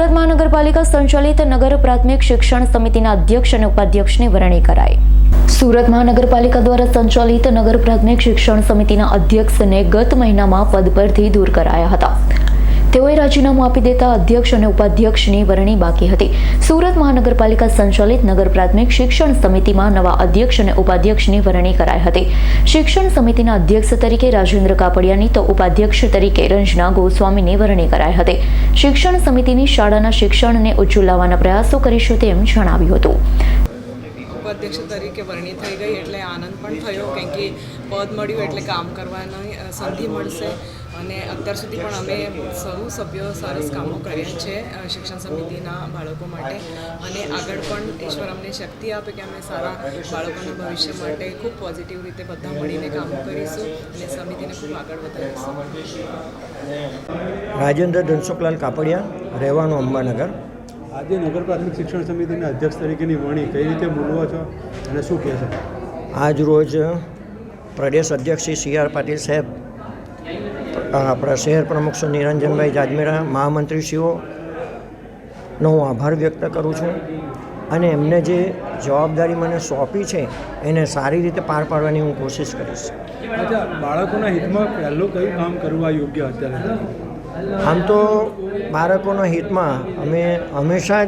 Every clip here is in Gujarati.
સુરત મહાનગરપાલિકા સંચાલિત નગર પ્રાથમિક શિક્ષણ સમિતિના અધ્યક્ષ અને ઉપાધ્યક્ષની વરણી કરાઈ. સુરત મહાનગરપાલિકા દ્વારા સંચાલિત નગર પ્રાથમિક શિક્ષણ સમિતિના અધ્યક્ષને ગત મહિનામાં પદ પરથી દૂર કરાયા હતા. તેઓએ રાજીનામું આપી દેતા અધ્યક્ષ અને ઉપાધ્યક્ષની વરણી બાકી હતી. સુરત મહાનગરપાલિકા સંચાલિત નગર પ્રાથમિક શિક્ષણ સમિતિમાં નવા અધ્યક્ષ અને ઉપાધ્યક્ષની વરણી કરાઈ હતી. શિક્ષણ સમિતિના અધ્યક્ષ તરીકે રાજેન્દ્ર કાપડિયાની તો ઉપાધ્યક્ષ તરીકે રંજના ગોસ્વામીની વરણી કરાઈ હતી. શિક્ષણ સમિતિની શાળાના શિક્ષણને ઉચ્ચું લાવવાના પ્રયાસો કરીશું તેમ જણાવ્યું હતું. ઉપાધ્યક્ષ તરીકે વરણી થઈ ગઈ એટલે આનંદ પણ થયો, કેમ કે પદ મળ્યું એટલે કામ કરવાની સંધિ મળશે. અને અત્યાર સુધી પણ અમે સૌ સભ્યો સરસ કામો કર્યા છે શિક્ષણ સમિતિના બાળકો માટે. અને આગળ પણ ઈશ્વર અમને શક્તિ આપે કે અમે સારા બાળકોના ભવિષ્ય માટે ખૂબ પોઝિટિવ રીતે બધા મળીને કામો કરીશું અને સમિતિને ખૂબ આગળ વધારીશું. રાજેન્દ્ર ધનસુખલાલ કાપડિયા રહેવાનું અંબાનગર. આજે નગર પ્રાથમિક શિક્ષણ સમિતિના અધ્યક્ષ તરીકેની વરણી કઈ રીતે બોલવો છો અને શું કહે છે? આજ રોજ પ્રદેશ અધ્યક્ષ શ્રી સી આર પાટીલ સાહેબ આપણા શહેર પ્રમુખ શ્રી નિરંજનભાઈ જાજમેરા મહામંત્રીશ્રીઓનો હું આભાર વ્યક્ત કરું છું. અને એમને જે જવાબદારી મને સોંપી છે એને સારી રીતે પાર પાડવાની હું કોશિશ કરીશ. બાળકોના હિતમાં પહેલું કયું કામ કરવા યોગ્ય અત્યારે? આમ તો બાળકોના હિતમાં અમે હંમેશા જ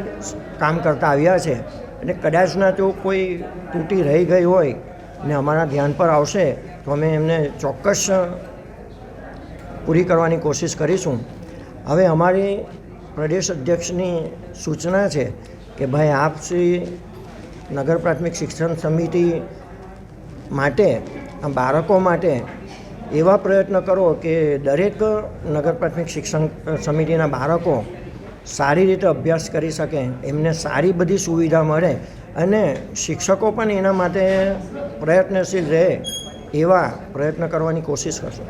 કામ કરતા આવ્યા છે. અને કદાચના જો કોઈ તૂટી રહી ગઈ હોય ને અમારા ધ્યાન પર આવશે તો અમે એમને ચોક્કસ પૂરી કરવાની કોશિશ કરીશું. હવે અમારી પ્રદેશ અધ્યક્ષની સૂચના છે કે ભાઈ આપ શ્રી નગર પ્રાથમિક શિક્ષણ સમિતિ માટે બાળકો માટે એવા પ્રયત્ન કરો કે દરેક નગર પ્રાથમિક શિક્ષણ સમિતિના બાળકો સારી રીતે અભ્યાસ કરી શકે, એમને સારી બધી સુવિધા મળે અને શિક્ષકો પણ એના માટે પ્રયત્નશીલ રહે એવા પ્રયત્ન કરવાની કોશિશ કરશો.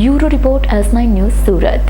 Bureau report S nine news Surat